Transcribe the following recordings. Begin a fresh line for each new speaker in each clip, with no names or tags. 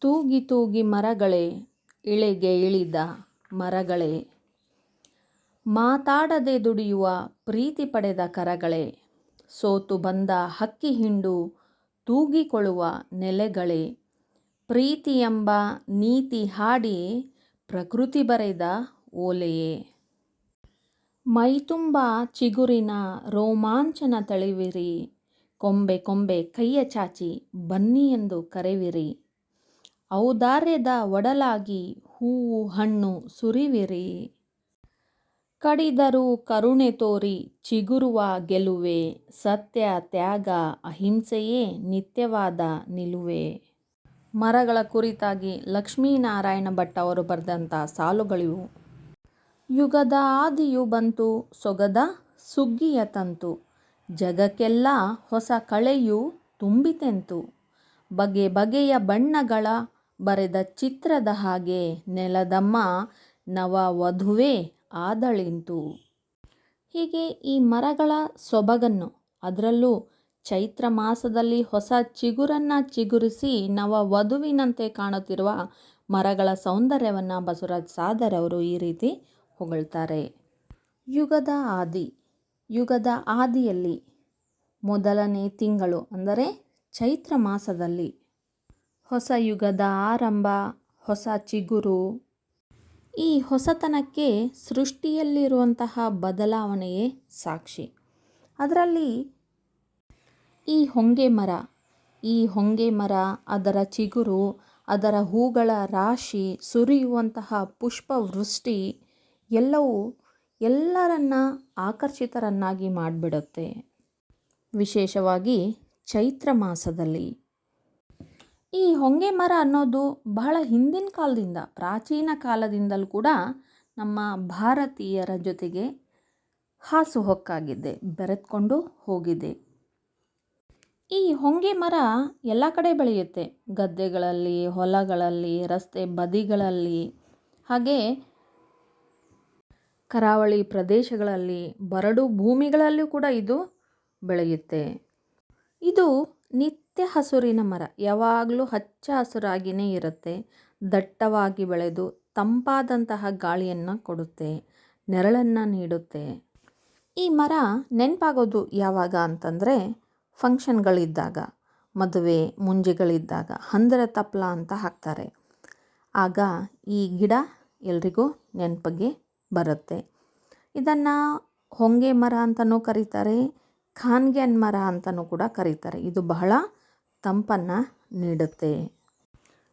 ತೂಗಿ ತೂಗಿ ಮರಗಳೇ, ಇಳೆಗೆ ಇಳಿದ ಮರಗಳೇ. ಮಾತಾಡದೆ ದುಡಿಯುವ ಪ್ರೀತಿ ಪಡೆದ ಕರಗಳೇ, ಸೋತು ಬಂದ ಹಕ್ಕಿ ಹಿಂಡು ತೂಗಿಕೊಳ್ಳುವ ನೆಲೆಗಳೇ. ಪ್ರೀತಿ ಎಂಬ ನೀತಿ ಹಾಡಿ ಪ್ರಕೃತಿ ಬರೆದ ಓಲೆಯೇ. ಮೈತುಂಬ ಚಿಗುರಿನ ರೋಮಾಂಚನ ತಳಿವಿರಿ, ಕೊಂಬೆ ಕೊಂಬೆ ಕೈಯ ಚಾಚಿ ಬನ್ನಿ ಎಂದು ಕರೆವಿರಿ. ಔದಾರ್ಯದ ಒಡಲಾಗಿ ಹೂವು, ಹಣ್ಣು ಸುರಿವಿರಿ. ಕಡಿದರೂ ಕರುಣೆ ತೋರಿ ಚಿಗುರುವ ಗೆಲುವೆ, ಸತ್ಯ, ತ್ಯಾಗ, ಅಹಿಂಸೆಯೇ ನಿತ್ಯವಾದ ನಿಲುವೆ. ಮರಗಳ ಕುರಿತಾಗಿ ಲಕ್ಷ್ಮೀನಾರಾಯಣ ಭಟ್ ಅವರು ಬರೆದಂಥ ಸಾಲುಗಳಿವು. ಯುಗದ ಆದಿಯು ಬಂತು, ಸೊಗದ ಸುಗ್ಗಿಯ ತಂತು. ಜಗಕ್ಕೆಲ್ಲ ಹೊಸ ಕಳೆಯು ತುಂಬಿತೆಂತು ಬಗೆ ಬಗೆಯ ಬಣ್ಣಗಳ ಬರೆದ ಚಿತ್ರದ ಹಾಗೆ ನೆಲದಮ್ಮ ನವ ವಧುವೇ ಆದಳಿಂತು. ಹೀಗೆ ಈ ಮರಗಳ ಸೊಬಗನ್ನು ಅದರಲ್ಲೂ ಚೈತ್ರ ಮಾಸದಲ್ಲಿ ಹೊಸ ಚಿಗುರನ್ನು ಚಿಗುರಿಸಿ ನವ ವಧುವಿನಂತೆ ಕಾಣುತ್ತಿರುವ ಮರಗಳ ಸೌಂದರ್ಯವನ್ನು ಬಸವರಾಜ್ ಸಾದರ್ ಅವರು ಈ ರೀತಿ ಹೊಗಳ್ತಾರೆ. ಯುಗದ ಆದಿ, ಯುಗದ ಆದಿಯಲ್ಲಿ ಮೊದಲನೇ ತಿಂಗಳು ಅಂದರೆ ಚೈತ್ರ ಮಾಸದಲ್ಲಿ ಹೊಸ ಯುಗದ ಆರಂಭ, ಹೊಸ ಚಿಗುರು. ಈ ಹೊಸತನಕ್ಕೆ ಸೃಷ್ಟಿಯಲ್ಲಿರುವಂತಹ ಬದಲಾವಣೆಯೇ ಸಾಕ್ಷಿ. ಅದರಲ್ಲಿ ಈ ಹೊಂಗೆ ಮರ, ಈ ಹೊಂಗೆ ಮರ ಅದರ ಚಿಗುರು, ಅದರ ಹೂಗಳ ರಾಶಿ, ಸುರಿಯುವಂತಹ ಪುಷ್ಪವೃಷ್ಟಿ ಎಲ್ಲವೂ ಎಲ್ಲರನ್ನ ಆಕರ್ಷಿತರನ್ನಾಗಿ ಮಾಡಿಬಿಡುತ್ತೆ. ವಿಶೇಷವಾಗಿ ಚೈತ್ರ ಮಾಸದಲ್ಲಿ. ಈ ಹೊಂಗೆ ಮರ ಅನ್ನೋದು ಬಹಳ ಹಿಂದಿನ ಕಾಲದಿಂದ, ಪ್ರಾಚೀನ ಕಾಲದಿಂದಲೂ ಕೂಡ ನಮ್ಮ ಭಾರತೀಯರ ಜೊತೆಗೆ ಹಾಸುಹೊಕ್ಕಾಗಿದೆ ಬೆರೆತ್ಕೊಂಡು ಹೋಗಿದೆ. ಈ ಹೊಂಗೆ ಮರ ಎಲ್ಲ ಕಡೆ ಬೆಳೆಯುತ್ತೆ. ಗದ್ದೆಗಳಲ್ಲಿ, ಹೊಲಗಳಲ್ಲಿ, ರಸ್ತೆ ಬದಿಗಳಲ್ಲಿ, ಹಾಗೆ ಕರಾವಳಿ ಪ್ರದೇಶಗಳಲ್ಲಿ, ಬರಡು ಭೂಮಿಗಳಲ್ಲೂ ಕೂಡ ಇದು ಬೆಳೆಯುತ್ತೆ. ಇದು ನಿತ್ಯ ಹಸುರಿನ ಮರ. ಯಾವಾಗಲೂ ಹಚ್ಚ ಹಸುರಾಗಿಯೇ ಇರುತ್ತೆ. ದಟ್ಟವಾಗಿ ಬೆಳೆದು ತಂಪಾದಂತಹ ಗಾಳಿಯನ್ನು ಕೊಡುತ್ತೆ, ನೆರಳನ್ನು ನೀಡುತ್ತೆ. ಈ ಮರ ನೆನಪಾಗೋದು ಯಾವಾಗ ಅಂತಂದರೆ ಫಂಕ್ಷನ್ಗಳಿದ್ದಾಗ, ಮದುವೆ, ಮುಂಜೆಗಳಿದ್ದಾಗ ಹಂದರ ತಪ್ಲ ಅಂತ ಹಾಕ್ತಾರೆ. ಆಗ ಈ ಗಿಡ ಎಲ್ರಿಗೂ ನೆನಪಿಗೆ ಬರುತ್ತೆ. ಇದನ್ನು ಹೊಂಗೆ ಮರ ಅಂತಲೂ ಕರೀತಾರೆ ಖಾನ್ಗ್ಯಾನ್ ಮರ ಅಂತಲೂ ಕೂಡ ಕರೀತಾರೆ. ಇದು ಬಹಳ ತಂಪನ್ನು ನೀಡುತ್ತೆ.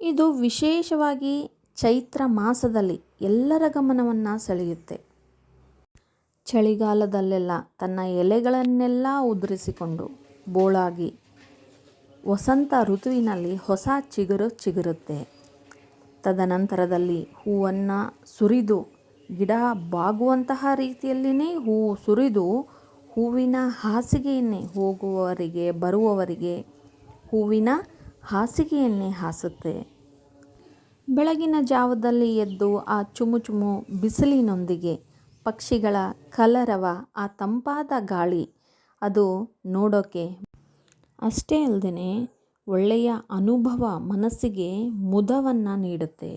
ಇದು ವಿಶೇಷವಾಗಿ ಚೈತ್ರ ಮಾಸದಲ್ಲಿ ಎಲ್ಲರ ಗಮನವನ್ನು ಸೆಳೆಯುತ್ತೆ. ಚಳಿಗಾಲದಲ್ಲೆಲ್ಲ ತನ್ನ ಎಲೆಗಳನ್ನೆಲ್ಲ ಉದುರಿಸಿಕೊಂಡು ಬೋಳಾಗಿ ವಸಂತ ಋತುವಿನಲ್ಲಿ ಹೊಸ ಚಿಗುರು ಚಿಗುರುತ್ತೆ. ತದನಂತರದಲ್ಲಿ ಹೂವನ್ನು ಸುರಿದು ಗಿಡ ಬಾಗುವಂತಹ ರೀತಿಯಲ್ಲಿಯೇ ಹೂವು ಸುರಿದು ಹೂವಿನ ಹಾಸಿಗೆಯನ್ನೇ ಹೋಗುವವರಿಗೆ, ಬರುವವರಿಗೆ ಹೂವಿನ ಹಾಸಿಗೆಯನ್ನೇ ಹಾಸುತ್ತೆ. ಬೆಳಗಿನ ಜಾವದಲ್ಲಿ ಎದ್ದು ಆ ಚುಮು ಚುಮು ಬಿಸಿಲಿನೊಂದಿಗೆ ಪಕ್ಷಿಗಳ ಕಲರವ ಆ ತಂಪಾದ ಗಾಳಿ ಅದು ನೋಡೋಕ್ಕೆ ಅಷ್ಟೇ ಅಲ್ಲದೆ ಒಳ್ಳೆಯ ಅನುಭವ ಮನಸ್ಸಿಗೆ ಮುದವನ್ನು ನೀಡುತ್ತೆ.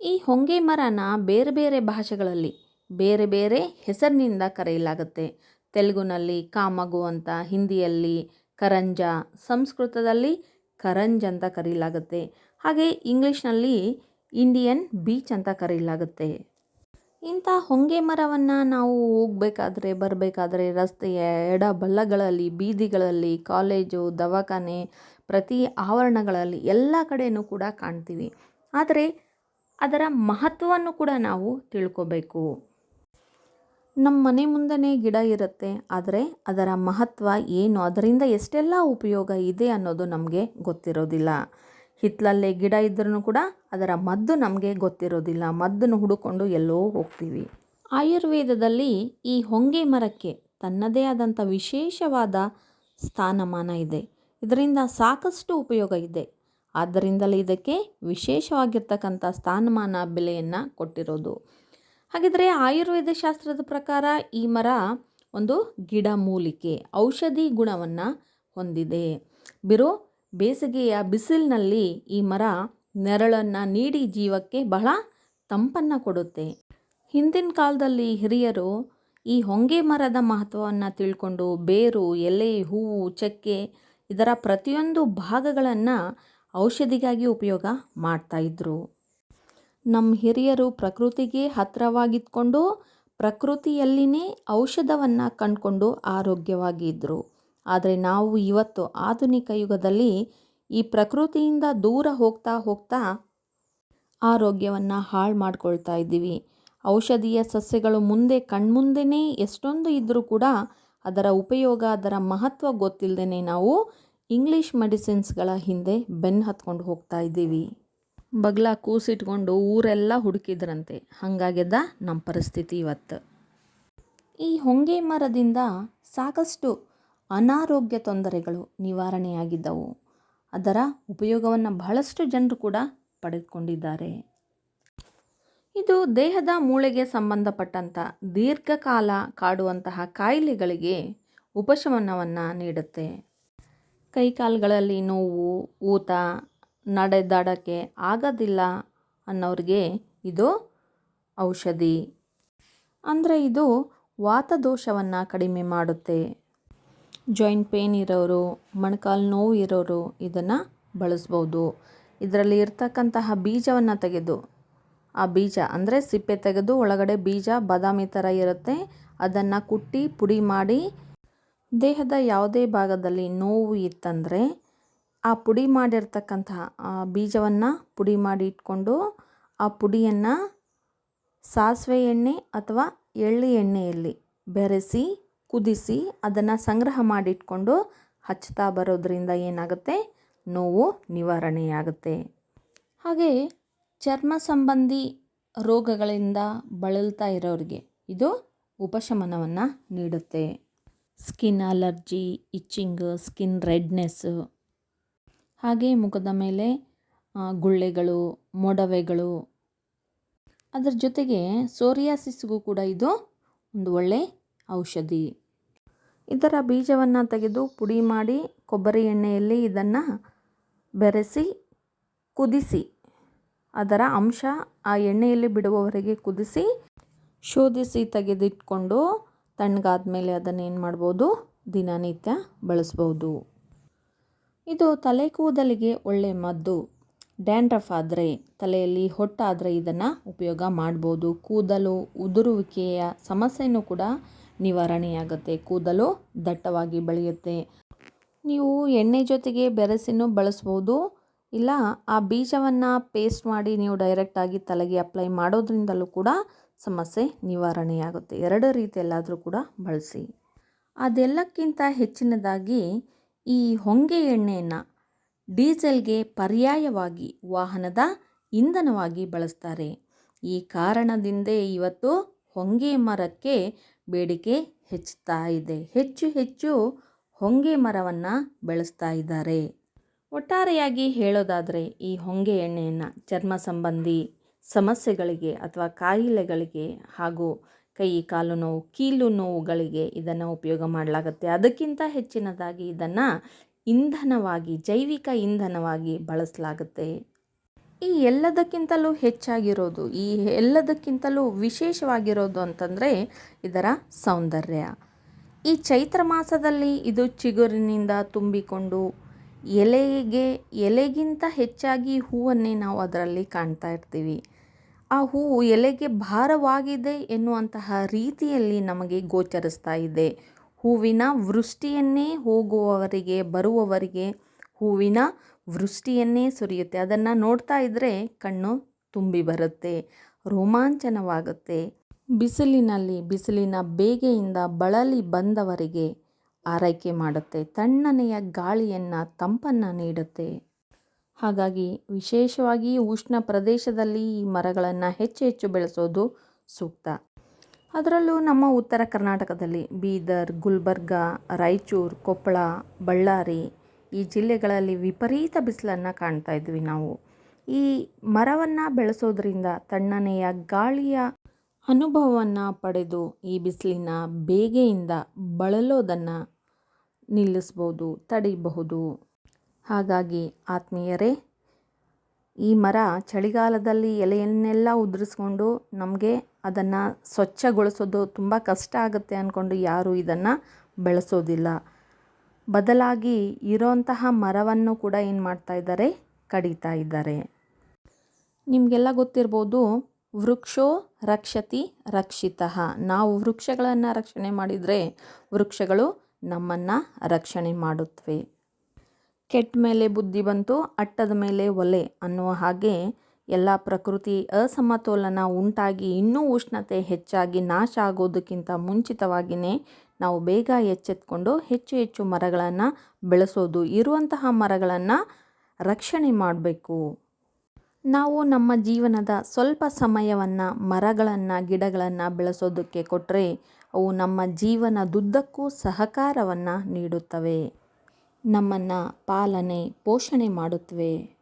ಈ ಹೊಂಗೆ ಮರನ ಬೇರೆ ಬೇರೆ ಭಾಷೆಗಳಲ್ಲಿ ಬೇರೆ ಬೇರೆ ಹೆಸರಿನಿಂದ ಕರೆಯಲಾಗುತ್ತೆ. ತೆಲುಗುನಲ್ಲಿ ಕಾಮಗು ಅಂತ, ಹಿಂದಿಯಲ್ಲಿ ಕರಂಜ. ಸಂಸ್ಕೃತದಲ್ಲಿ ಕರಂಜ್ ಅಂತ ಕರೀಲಾಗುತ್ತೆ. ಹಾಗೆ ಇಂಗ್ಲೀಷ್ನಲ್ಲಿ ಇಂಡಿಯನ್ ಬೀಚ್ ಅಂತ ಕರೀಲಾಗುತ್ತೆ. ಇಂಥ ಹೊಂಗೆ ಮರವನ್ನು ನಾವು ಹೋಗಬೇಕಾದ್ರೆ, ಬರಬೇಕಾದ್ರೆ ರಸ್ತೆಯ ಎಡ ಬಲ್ಲಗಳಲ್ಲಿ ಬೀದಿಗಳಲ್ಲಿ, ಕಾಲೇಜು, ದವಾಖಾನೆ ಪ್ರತಿ ಆವರಣಗಳಲ್ಲಿ ಎಲ್ಲ ಕಡೆಯೂ ಕೂಡ ಕಾಣ್ತೀವಿ. ಆದರೆ ಅದರ ಮಹತ್ವವನ್ನು ಕೂಡ ನಾವು ತಿಳ್ಕೋಬೇಕು. ನಮ್ಮ ಮನೆ ಮುಂದೆನೇ ಗಿಡ ಇರುತ್ತೆ, ಆದರೆ ಅದರ ಮಹತ್ವ ಏನು? ಅದರಿಂದ ಎಷ್ಟೆಲ್ಲ ಉಪಯೋಗ ಇದೆ ಅನ್ನೋದು ನಮಗೆ ಗೊತ್ತಿರೋದಿಲ್ಲ. ಹಿತ್ತಲಲ್ಲೇ ಗಿಡ ಇದ್ರೂ ಕೂಡ ಅದರ ಮದ್ದು ನಮಗೆ ಗೊತ್ತಿರೋದಿಲ್ಲ. ಮದ್ದನ್ನು ಹುಡುಕೊಂಡು ಎಲ್ಲೋ ಹೋಗ್ತೀವಿ. ಆಯುರ್ವೇದದಲ್ಲಿ ಈ ಹೊಂಗೆ ಮರಕ್ಕೆ ತನ್ನದೇ ಆದಂಥ ವಿಶೇಷವಾದ ಸ್ಥಾನಮಾನ ಇದೆ. ಇದರಿಂದ ಸಾಕಷ್ಟು ಉಪಯೋಗ ಇದೆ. ಆದ್ದರಿಂದಲೇ ಇದಕ್ಕೆ ವಿಶೇಷವಾಗಿರ್ತಕ್ಕಂಥ ಸ್ಥಾನಮಾನ ಬೆಲೆಯನ್ನು ಕೊಟ್ಟಿರೋದು. ಹಾಗಿದ್ರೆ ಆಯುರ್ವೇದ ಶಾಸ್ತ್ರದ ಪ್ರಕಾರ ಈ ಮರ ಒಂದು ಗಿಡ ಮೂಲಿಕೆ, ಔಷಧಿ ಗುಣವನ್ನು ಹೊಂದಿದೆ. ಬಿರು, ಬೇಸಿಗೆಯ ಬಿಸಿಲಿನಲ್ಲಿ ಈ ಮರ ನೆರಳನ್ನು ನೀಡಿ ಜೀವಕ್ಕೆ ಬಹಳ ತಂಪನ್ನು ಕೊಡುತ್ತೆ. ಹಿಂದಿನ ಕಾಲದಲ್ಲಿ ಹಿರಿಯರು ಈ ಹೊಂಗೆ ಮರದ ಮಹತ್ವವನ್ನು ತಿಳ್ಕೊಂಡು ಬೇರು, ಎಲೆ, ಹೂವು, ಚಕ್ಕೆ ಇದರ ಪ್ರತಿಯೊಂದು ಭಾಗಗಳನ್ನು ಔಷಧಿಗಾಗಿ ಉಪಯೋಗ ಮಾಡ್ತಾಯಿದ್ರು ನಮ್ಮ ಹಿರಿಯರು ಪ್ರಕೃತಿಗೆ ಹತ್ತಿರವಾಗಿದ್ಕೊಂಡು ಪ್ರಕೃತಿಯಲ್ಲಿನೇ ಔಷಧವನ್ನು ಕಂಡುಕೊಂಡು ಆರೋಗ್ಯವಾಗಿ ಇದ್ದರು ಆದರೆ ನಾವು ಇವತ್ತು ಆಧುನಿಕ ಯುಗದಲ್ಲಿ ಈ ಪ್ರಕೃತಿಯಿಂದ ದೂರ ಹೋಗ್ತಾ ಹೋಗ್ತಾ ಆರೋಗ್ಯವನ್ನು ಹಾಳು ಮಾಡ್ಕೊಳ್ತಾ ಇದ್ದೀವಿ. ಔಷಧೀಯ ಸಸ್ಯಗಳು ಮುಂದೆ ಕಣ್ಮುಂದೆನೇ ಎಷ್ಟೊಂದು ಇದ್ದರೂ ಕೂಡ ಅದರ ಉಪಯೋಗ, ಅದರ ಮಹತ್ವ ಗೊತ್ತಿಲ್ಲದೇ ನಾವು ಇಂಗ್ಲೀಷ್ ಮೆಡಿಸಿನ್ಸ್ಗಳ ಹಿಂದೆ ಬೆನ್ನು ಹತ್ಕೊಂಡು ಹೋಗ್ತಾ ಇದ್ದೀವಿ. ಬಗ್ಲ ಕೂಸಿಟ್ಕೊಂಡು ಊರೆಲ್ಲ ಹುಡುಕಿದ್ರಂತೆ. ಹಾಗಾಗ್ಯದ ನಮ್ಮ ಪರಿಸ್ಥಿತಿ ಇವತ್ತು. ಈ ಹೊಂಗೆ ಮರದಿಂದ ಸಾಕಷ್ಟು ಅನಾರೋಗ್ಯ ತೊಂದರೆಗಳು ನಿವಾರಣೆಯಾಗಿದ್ದವು. ಅದರ ಉಪಯೋಗವನ್ನು ಬಹಳಷ್ಟು ಜನರು ಕೂಡ ಪಡೆದುಕೊಂಡಿದ್ದಾರೆ. ಇದು ದೇಹದ ಮೂಳೆಗೆ ಸಂಬಂಧಪಟ್ಟಂಥ ದೀರ್ಘಕಾಲ ಕಾಡುವಂತಹ ಕಾಯಿಲೆಗಳಿಗೆ ಉಪಶಮನವನ್ನು ನೀಡುತ್ತೆ. ಕೈಕಾಲುಗಳಲ್ಲಿ ನೋವು, ಊತ ನಡೆದಾಡೋಕ್ಕೆ ಆಗೋದಿಲ್ಲ ಅನ್ನೋರಿಗೆ ಇದು ಔಷಧಿ. ಅಂದರೆ ಇದು ವಾತದೋಷವನ್ನು ಕಡಿಮೆ ಮಾಡುತ್ತೆ. ಜಾಯಿಂಟ್ ಪೇನ್ ಇರೋರು, ಮೊಣಕಾಲು ನೋವು ಇರೋರು ಇದನ್ನು ಬಳಸ್ಬೋದು. ಇದರಲ್ಲಿ ಇರ್ತಕ್ಕಂತಹ ಬೀಜವನ್ನು ತೆಗೆದು, ಆ ಬೀಜ ಅಂದರೆ ಸಿಪ್ಪೆ ತೆಗೆದು ಒಳಗಡೆ ಬೀಜ, ಬಾದಾಮಿ ಥರ ಇರುತ್ತೆ. ಅದನ್ನು ಕುಟ್ಟಿ ಪುಡಿ ಮಾಡಿ ದೇಹದ ಯಾವುದೇ ಭಾಗದಲ್ಲಿ ನೋವು ಇತ್ತಂದರೆ ಆ ಪುಡಿ ಮಾಡಿರ್ತಕ್ಕಂತಹ ಬೀಜವನ್ನು ಪುಡಿ ಮಾಡಿ ಇಟ್ಕೊಂಡು ಆ ಪುಡಿಯನ್ನು ಸಾಸಿವೆ ಎಣ್ಣೆ ಅಥವಾ ಎಳ್ಳು ಎಣ್ಣೆಯಲ್ಲಿ ಬೆರೆಸಿ, ಕುದಿಸಿ ಅದನ್ನು ಸಂಗ್ರಹ ಮಾಡಿಟ್ಕೊಂಡು ಹಚ್ತಾ ಬರೋದ್ರಿಂದ ಏನಾಗುತ್ತೆ? ನೋವು ನಿವಾರಣೆಯಾಗುತ್ತೆ. ಹಾಗೆ ಚರ್ಮ ಸಂಬಂಧಿ ರೋಗಗಳಿಂದ ಬಳಲ್ತಾ ಇರೋರಿಗೆ ಇದು ಉಪಶಮನವನ್ನು ನೀಡುತ್ತೆ. Skin allergy, itching, skin redness ಹಾಗೆ ಮುಖದ ಮೇಲೆ ಗುಳ್ಳೆಗಳು, ಮೊಡವೆಗಳು. ಅದರ ಜೊತೆಗೆ ಸೋರಿಯಾಸಿಸ್ಗೂ ಕೂಡ ಇದು ಒಂದು ಒಳ್ಳೆ ಔಷಧಿ. ಇದರ ಬೀಜವನ್ನು ತೆಗೆದು ಪುಡಿ ಮಾಡಿ ಕೊಬ್ಬರಿ ಎಣ್ಣೆಯಲ್ಲಿ ಇದನ್ನು ಬೆರೆಸಿ, ಕುದಿಸಿ. ಅದರ ಅಂಶ ಆ ಎಣ್ಣೆಯಲ್ಲಿ ಬಿಡುವವರೆಗೆ ಕುದಿಸಿ, ಶೋಧಿಸಿ ತೆಗೆದಿಟ್ಕೊಂಡು ತಣ್ಣಗಾದ ಮೇಲೆ ಅದನ್ನು ಏನು ಮಾಡ್ಬೋದು? ದಿನನಿತ್ಯ ಬಳಸ್ಬೋದು. ಇದು ತಲೆ ಕೂದಲಿಗೆ ಒಳ್ಳೆ ಮದ್ದು. ಡ್ಯಾಂಡ್ರಫ್ ಆದರೆ, ತಲೆಯಲ್ಲಿ ಹೊಟ್ಟಾದರೆ ಇದನ್ನು ಉಪಯೋಗ ಮಾಡ್ಬೋದು. ಕೂದಲು ಉದುರುವಿಕೆಯ ಸಮಸ್ಯೆಯೂ ಕೂಡ ನಿವಾರಣೆಯಾಗುತ್ತೆ. ಕೂದಲು ದಟ್ಟವಾಗಿ ಬೆಳೆಯುತ್ತೆ. ನೀವು ಎಣ್ಣೆ ಜೊತೆಗೆ ಬೆರೆಸಿನೂ ಬಳಸ್ಬೋದು. ಇಲ್ಲ, ಆ ಬೀಜವನ್ನು ಪೇಸ್ಟ್ ಮಾಡಿ ನೀವು ಡೈರೆಕ್ಟಾಗಿ ತಲೆಗೆ ಅಪ್ಲೈ ಮಾಡೋದ್ರಿಂದಲೂ ಕೂಡ ಸಮಸ್ಯೆ ನಿವಾರಣೆಯಾಗುತ್ತೆ. ಎರಡು ರೀತಿಯಲ್ಲಾದರೂ ಕೂಡ ಬಳಸಿ. ಅದೆಲ್ಲಕ್ಕಿಂತ ಹೆಚ್ಚಿನದಾಗಿ ಈ ಹೊಂಗೆ ಎಣ್ಣೆಯನ್ನು ಡೀಸೆಲ್ಗೆ ಪರ್ಯಾಯವಾಗಿ ವಾಹನದ ಇಂಧನವಾಗಿ ಬಳಸ್ತಾರೆ. ಈ ಕಾರಣದಿಂದೇ ಇವತ್ತು ಹೊಂಗೆ ಮರಕ್ಕೆ ಬೇಡಿಕೆ ಹೆಚ್ಚುತ್ತಾ ಇದೆ. ಹೆಚ್ಚು ಹೆಚ್ಚು ಹೊಂಗೆ ಮರವನ್ನು ಬೆಳೆಸ್ತಾ ಇದ್ದಾರೆ. ಒಟ್ಟಾರೆಯಾಗಿ ಹೇಳೋದಾದರೆ, ಈ ಹೊಂಗೆ ಎಣ್ಣೆಯನ್ನು ಚರ್ಮ ಸಂಬಂಧಿ ಸಮಸ್ಯೆಗಳಿಗೆ ಅಥವಾ ಕಾಯಿಲೆಗಳಿಗೆ ಹಾಗೂ ಕೈ, ಕಾಲು ನೋವು, ಕೀಲು ನೋವುಗಳಿಗೆ ಇದನ್ನು ಉಪಯೋಗ ಮಾಡಲಾಗುತ್ತೆ. ಅದಕ್ಕಿಂತ ಹೆಚ್ಚಿನದಾಗಿ ಇದನ್ನು ಇಂಧನವಾಗಿ, ಜೈವಿಕ ಇಂಧನವಾಗಿ ಬಳಸಲಾಗುತ್ತೆ. ಈ ಎಲ್ಲದಕ್ಕಿಂತಲೂ ಹೆಚ್ಚಾಗಿರೋದು, ಈ ಎಲ್ಲದಕ್ಕಿಂತಲೂ ವಿಶೇಷವಾಗಿರೋದು ಅಂತಂದರೆ ಇದರ ಸೌಂದರ್ಯ. ಈ ಚೈತ್ರ ಮಾಸದಲ್ಲಿ ಇದು ಚಿಗುರಿನಿಂದ ತುಂಬಿಕೊಂಡು ಎಲೆಗೆ, ಎಲೆಗಿಂತ ಹೆಚ್ಚಾಗಿ ಹೂವನ್ನೇ ನಾವು ಅದರಲ್ಲಿ ಕಾಣ್ತಾ ಇರ್ತೀವಿ. ಆ ಹೂವು ಎಲೆಗೆ ಭಾರವಾಗಿದೆ ಎನ್ನುವಂತಹ ರೀತಿಯಲ್ಲಿ ನಮಗೆ ಗೋಚರಿಸ್ತಾ ಇದೆ. ಹೂವಿನ ವೃಷ್ಟಿಯನ್ನೇ ಹೋಗುವವರಿಗೆ, ಬರುವವರಿಗೆ ಹೂವಿನ ವೃಷ್ಟಿಯನ್ನೇ ಸುರಿಯುತ್ತೆ. ಅದನ್ನು ನೋಡ್ತಾ ಇದ್ದರೆ ಕಣ್ಣು ತುಂಬಿ ಬರುತ್ತೆ, ರೋಮಾಂಚನವಾಗುತ್ತೆ. ಬಿಸಿಲಿನಲ್ಲಿ, ಬಿಸಿಲಿನ ಬೇಗೆಯಿಂದ ಬಳಲಿ ಬಂದವರಿಗೆ ಆರೈಕೆ ಮಾಡುತ್ತೆ. ತಣ್ಣನೆಯ ಗಾಳಿಯನ್ನು ತಂಪನ್ನು ನೀಡುತ್ತೆ. ಹಾಗಾಗಿ ವಿಶೇಷವಾಗಿ ಉಷ್ಣ ಪ್ರದೇಶದಲ್ಲಿ ಈ ಮರಗಳನ್ನು ಹೆಚ್ಚು ಹೆಚ್ಚು ಬೆಳೆಸೋದು ಸೂಕ್ತ. ಅದರಲ್ಲೂ ನಮ್ಮ ಉತ್ತರ ಕರ್ನಾಟಕದಲ್ಲಿ ಬೀದರ್, ಗುಲ್ಬರ್ಗ, ರಾಯಚೂರು, ಕೊಪ್ಪಳ, ಬಳ್ಳಾರಿ ಈ ಜಿಲ್ಲೆಗಳಲ್ಲಿ ವಿಪರೀತ ಬಿಸಿಲನ್ನು ಕಾಣ್ತಾ ಇದ್ವಿ ನಾವು. ಈ ಮರವನ್ನು ಬೆಳೆಸೋದ್ರಿಂದ ತಣ್ಣನೆಯ ಗಾಳಿಯ ಅನುಭವವನ್ನು ಪಡೆದು ಈ ಬಿಸಿಲಿನ ಬೇಗೆಯಿಂದ ಬಳಲೋದನ್ನು ನಿಲ್ಲಿಸ್ಬೋದು, ತಡಿಬಹುದು. ಹಾಗಾಗಿ ಆತ್ಮೀಯರೇ, ಈ ಮರ ಚಳಿಗಾಲದಲ್ಲಿ ಎಲೆಯನ್ನೆಲ್ಲ ಉದುರಿಸ್ಕೊಂಡು ನಮಗೆ ಅದನ್ನು ಸ್ವಚ್ಛಗೊಳಿಸೋದು ತುಂಬ ಕಷ್ಟ ಆಗುತ್ತೆ ಅಂದ್ಕೊಂಡು ಯಾರೂ ಇದನ್ನು ಬೆಳೆಸೋದಿಲ್ಲ. ಬದಲಾಗಿ ಇರೋಂತಹ ಮರವನ್ನು ಕೂಡ ಏನು ಮಾಡ್ತಾ ಇದ್ದಾರೆ? ಕಡಿತಾ ಇದ್ದಾರೆ. ನಿಮಗೆಲ್ಲ ಗೊತ್ತಿರ್ಬೋದು, ವೃಕ್ಷೋ ರಕ್ಷತಿ ರಕ್ಷಿತಃ. ನಾವು ವೃಕ್ಷಗಳನ್ನು ರಕ್ಷಣೆ ಮಾಡಿದರೆ ವೃಕ್ಷಗಳು ನಮ್ಮನ್ನು ರಕ್ಷಣೆ ಮಾಡುತ್ತವೆ. ಕೆಟ್ಟ ಮೇಲೆ ಬುದ್ಧಿ ಬಂತು, ಅಟ್ಟದ ಮೇಲೆ ಒಲೆ ಅನ್ನುವ ಹಾಗೆ ಎಲ್ಲ ಪ್ರಕೃತಿ ಅಸಮತೋಲನ ಉಂಟಾಗಿ, ಇನ್ನೂ ಉಷ್ಣತೆ ಹೆಚ್ಚಾಗಿ ನಾಶ ಆಗೋದಕ್ಕಿಂತ ಮುಂಚಿತವಾಗಿಯೇ ನಾವು ಬೇಗ ಎಚ್ಚೆತ್ಕೊಂಡು ಹೆಚ್ಚು ಹೆಚ್ಚು ಮರಗಳನ್ನು ಬೆಳೆಸೋದು, ಇರುವಂತಹ ಮರಗಳನ್ನು ರಕ್ಷಣೆ ಮಾಡಬೇಕು. ನಾವು ನಮ್ಮ ಜೀವನದ ಸ್ವಲ್ಪ ಸಮಯವನ್ನು ಮರಗಳನ್ನು, ಗಿಡಗಳನ್ನು ಬೆಳೆಸೋದಕ್ಕೆ ಕೊಟ್ಟರೆ ಅವು ನಮ್ಮ ಜೀವನದುದ್ದಕ್ಕೂ ಸಹಕಾರವನ್ನು ನೀಡುತ್ತವೆ. ನಮ್ಮನ್ನು ಪಾಲನೆ ಪೋಷಣೆ ಮಾಡುತ್ತವೆ.